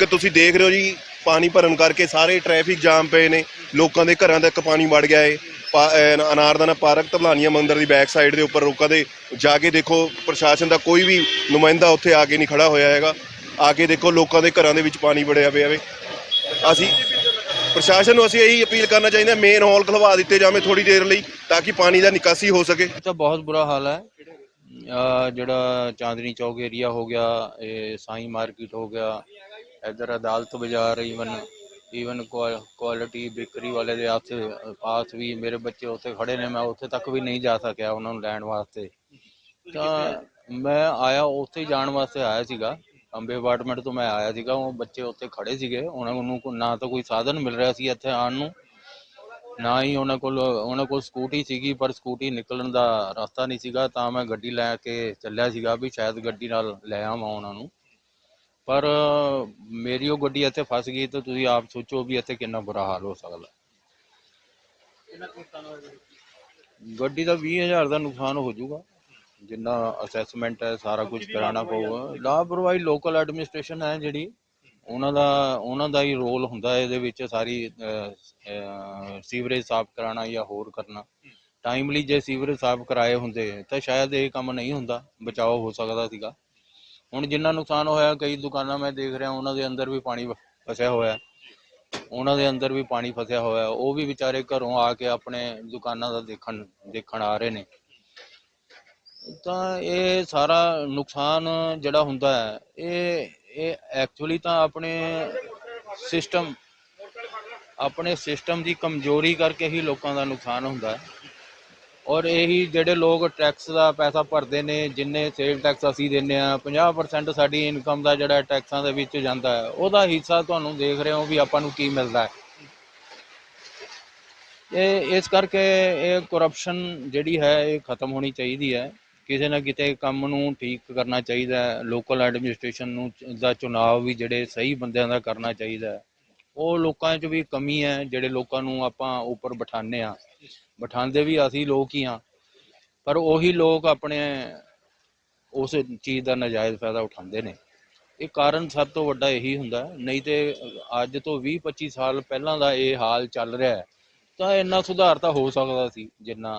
ਦਿੱਕਤ ਤੁਸੀਂ ਦੇਖ ਰਹੇ ਹੋ ਜੀ, ਪਾਣੀ ਭਰਨ ਕਰਕੇ ਸਾਰੇ ਟ੍ਰੈਫਿਕ ਜਾਮ ਪਏ ਨੇ, ਲੋਕਾਂ ਦੇ ਘਰਾਂ ਤੱਕ ਪਾਣੀ ਵੜ ਗਿਆ ਏ। ਪਾ- ਅਹ ਅਨਾਰਦਾਨਾ ਪਾਰਕ ਧਬਲਾਨੀਆ ਮੰਦਿਰ ਦੀ ਬੈਕ ਸਾਈਡ ਦੇ ਉੱਪਰ ਲੋਕਾਂ ਦੇ ਜਾ ਕੇ ਦੇਖੋ, ਪ੍ਰਸ਼ਾਸਨ ਦਾ ਕੋਈ ਵੀ ਨੁਮਾਇੰਦਾ ਉੱਥੇ ਆ ਕੇ ਨਹੀਂ ਖੜਾ ਹੋਇਆ ਹੈਗਾ। ਆ ਕੇ ਦੇਖੋ, ਲੋਕਾਂ ਦੇ ਘਰਾਂ ਦੇ ਵਿੱਚ ਪਾਣੀ ਵੜਿਆ ਪਿਆ ਵੇ। ਅਸੀਂ ਪ੍ਰਸ਼ਾਸਨ ਨੂੰ ਅਸੀਂ ਇਹੀ ਅਪੀਲ ਕਰਨਾ ਚਾਹੀਦਾ ਮੇਨ ਹਾਲ ਖਲਵਾ ਦਿੱਤੇ ਜਾਵੇ ਥੋੜੀ ਦੇਰ ਲਈ, ਤਾਂ ਕਿ ਪਾਣੀ ਦਾ ਨਿਕਾਸੀ ਹੋ ਸਕੇ। ਇਹ ਤਾਂ ਬਹੁਤ ਬੁਰਾ ਹਾਲ ਹੈ। ਅਹ, ਜਿਹੜਾ ਚਾਂਦਨੀ ਚੌਕ ਏਰੀਆ ਹੋ ਗਿਆ, ਇਹ ਸਾਈ ਮਾਰਕੀਟ ਹੋ ਗਿਆ ਇਧਰ ਅਦਾਲਤ ਬਾਜ਼ਾਰ ਈਵਨ ਈਵਨ ਕੁਆਲਿਟੀ ਬੇਕਰੀ ਵਾਲੇ ਦੇ ਆਸ ਪਾਸ ਵੀ ਮੇਰੇ ਬੱਚੇ ਉੱਥੇ ਖੜੇ ਨੇ, ਮੈਂ ਉੱਥੇ ਤੱਕ ਵੀ ਨਹੀਂ ਜਾ ਸਕਿਆ ਉਹਨਾਂ ਨੂੰ ਲੈਣ ਵਾਸਤੇ। ਤਾਂ ਮੈਂ ਆਇਆ, ਉੱਥੇ ਜਾਣ ਵਾਸਤੇ ਆਇਆ ਸੀਗਾ। ਅੰਬੇ ਅਪਾਰਟਮੈਂਟ ਤੋਂ ਮੈਂ ਆਇਆ ਸੀਗਾ, ਉਹ ਬੱਚੇ ਉੱਥੇ ਖੜੇ ਸੀਗੇ। ਉਹਨਾਂ ਨੂੰ ਨਾ ਤਾਂ ਕੋਈ ਸਾਧਨ ਮਿਲ ਰਿਹਾ ਸੀ ਇੱਥੇ ਆਉਣ ਨੂੰ, ਨਾ ਹੀ ਉਹਨਾਂ ਕੋਲ ਉਹਨਾਂ ਕੋਲ ਸਕੂਟੀ ਸੀਗੀ, ਪਰ ਸਕੂਟੀ ਨਿਕਲਣ ਦਾ ਰਸਤਾ ਨਹੀਂ ਸੀਗਾ। ਤਾਂ ਮੈਂ ਗੱਡੀ ਲੈ ਕੇ ਚੱਲਿਆ ਸੀਗਾ ਵੀ ਸ਼ਾਇਦ ਗੱਡੀ ਨਾਲ ਲੈ ਆਵਾਂ ਉਹਨਾਂ ਨੂੰ। ਪਰ ਮੇਰੀ ਉਹ ਗੱਡੀ ਇੱਥੇ ਫਸ ਗਈ ਤਾਂ ਤੁਸੀਂ ਆਪ ਸੋਚੋ ਵੀ ਇੱਥੇ ਕਿੰਨਾ ਬੁਰਾ ਹਾਲ ਹੋ ਸਕਦਾ। ਗੱਡੀ ਦਾ 20000 ਦਾ ਨੁਕਸਾਨ ਹੋ ਜਾਊਗਾ। ਜਿੰਨਾ ਅਸੈਸਮੈਂਟ ਹੈ ਸਾਰਾ ਕੁਝ ਕਰਾਉਣਾ ਪਊਗਾ। ਲਾਪਰਵਾਹੀ ਲੋਕਲ ਐਡਮਿਨਿਸਟ੍ਰੇਸ਼ਨ ਹੈ ਜਿਹੜੀ। ਉਹਨਾਂ ਦਾ ਉਹਨਾਂ ਦਾ ਹੀ ਰੋਲ ਹੁੰਦਾ ਹੈ ਇਹਦੇ ਵਿੱਚ ਸਾਰੀ ਸੀਵਰੇਜ ਸਾਫ਼ ਕਰਾਉਣਾ ਜਾਂ ਹੋਰ ਕਰਨਾ। ਟਾਈਮਲੀ ਜੇ ਸੀਵਰੇਜ ਸਾਫ਼ ਕਰਾਏ ਹੁੰਦੇ ਤਾਂ ਸ਼ਾਇਦ ਇਹ ਕੰਮ ਨਹੀਂ ਹੁੰਦਾ ਬਚਾਓ ਹੋ ਸਕਦਾ ਸੀਗਾ। ਹੁਣ ਜਿੰਨਾ ਨੁਕਸਾਨ ਹੋਇਆ, ਕਈ ਦੁਕਾਨਾਂ ਮੈਂ ਦੇਖ ਰਿਹਾ, ਉਹਨਾਂ ਦੇ ਅੰਦਰ ਵੀ ਪਾਣੀ ਫਸਿਆ ਹੋਇਆ। ਹੈ। ਉਹਨਾਂ ਦੇ ਅੰਦਰ ਵੀ ਪਾਣੀ ਫਸਿਆ ਹੋਇਆ। ਉਹ ਵੀ ਵਿਚਾਰੇ ਘਰੋਂ ਆ ਕੇ ਆਪਣੇ ਦੁਕਾਨਾਂ ਦਾ ਦੇਖਣ ਦੇਖਣ ਆ ਰਹੇ ਨੇ। ਤਾਂ ਇਹ ਸਾਰਾ ਨੁਕਸਾਨ ਜਿਹੜਾ ਹੁੰਦਾ ਹੈ, ਇਹ ਇਹ ਐਕਚੁਅਲੀ ਤਾਂ ਆਪਣੇ ਸਿਸਟਮ ਆਪਣੇ ਸਿਸਟਮ ਦੀ ਕਮਜ਼ੋਰੀ ਕਰਕੇ ਹੀ ਲੋਕਾਂ ਦਾ ਨੁਕਸਾਨ ਹੁੰਦਾ ਹੈ। ਔਰ ਇਹੀ ਜਿਹੜੇ ਲੋਕ ਟੈਕਸ ਦਾ ਪੈਸਾ ਭਰਦੇ ਨੇ, ਜਿੰਨੇ ਸੇਲ ਟੈਕਸ ਅਸੀਂ ਦਿੰਨੇ ਆ 50% ਸਾਡੀ ਇਨਕਮ ਦਾ ਜਿਹੜਾ ਟੈਕਸਾਂ ਦੇ ਵਿੱਚ ਜਾਂਦਾ ਹੈ, ਉਹਦਾ ਹਿੱਸਾ ਤੁਹਾਨੂੰ ਦੇਖ ਰਹੇ ਹੋ ਵੀ ਆਪਾਂ ਨੂੰ ਕੀ ਮਿਲਦਾ ਹੈ। ਇਹ, ਇਸ ਕਰਕੇ ਇਹ ਕਰਪਸ਼ਨ ਜਿਹੜੀ ਹੈ, ਇਹ ਖਤਮ ਹੋਣੀ ਚਾਹੀਦੀ ਹੈ। ਕਿਸੇ ਨਾ ਕਿਤੇ ਕੰਮ ਨੂੰ ਠੀਕ ਕਰਨਾ ਚਾਹੀਦਾ ਹੈ ਲੋਕਲ ਐਡਮਿਨਿਸਟ੍ਰੇਸ਼ਨ ਨੂੰ, ਦਾ ਚੁਣਾਵ ਵੀ ਜਿਹੜੇ ਸਹੀ ਬੰਦਿਆਂ ਦਾ ਕਰਨਾ ਚਾਹੀਦਾ ਹੈ। ਉਹ ਲੋਕਾਂ 'ਚ ਵੀ ਕਮੀ ਹੈ, ਜਿਹੜੇ ਲੋਕਾਂ ਨੂੰ ਆਪਾਂ ਉੱਪਰ ਬਿਠਾਉਂਦੇ ਆ ਬਿਠਾਉਂਦੇ ਵੀ ਅਸੀਂ ਲੋਕ ਹੀ ਆ ਪਰ ਉਹੀ ਲੋਕ ਆਪਣੇ ਉਸ ਚੀਜ਼ ਦਾ ਨਜਾਇਜ਼ ਫਾਇਦਾ ਉਠਾਉਂਦੇ ਨੇ। ਇਹ ਕਾਰਨ ਸਭ ਤੋਂ ਵੱਡਾ ਇਹੀ ਹੁੰਦਾ ਨਹੀਂ ਤੇ ਅੱਜ ਤੋਂ 20 25 ਸਾਲ ਪਹਿਲਾਂ ਦਾ ਇਹ ਹਾਲ ਚੱਲ ਰਿਹਾ ਹੈ, ਤਾਂ ਇੰਨਾ ਸੁਧਾਰ ਤਾਂ ਹੋ ਸਕਦਾ ਸੀ, ਜਿੰਨਾ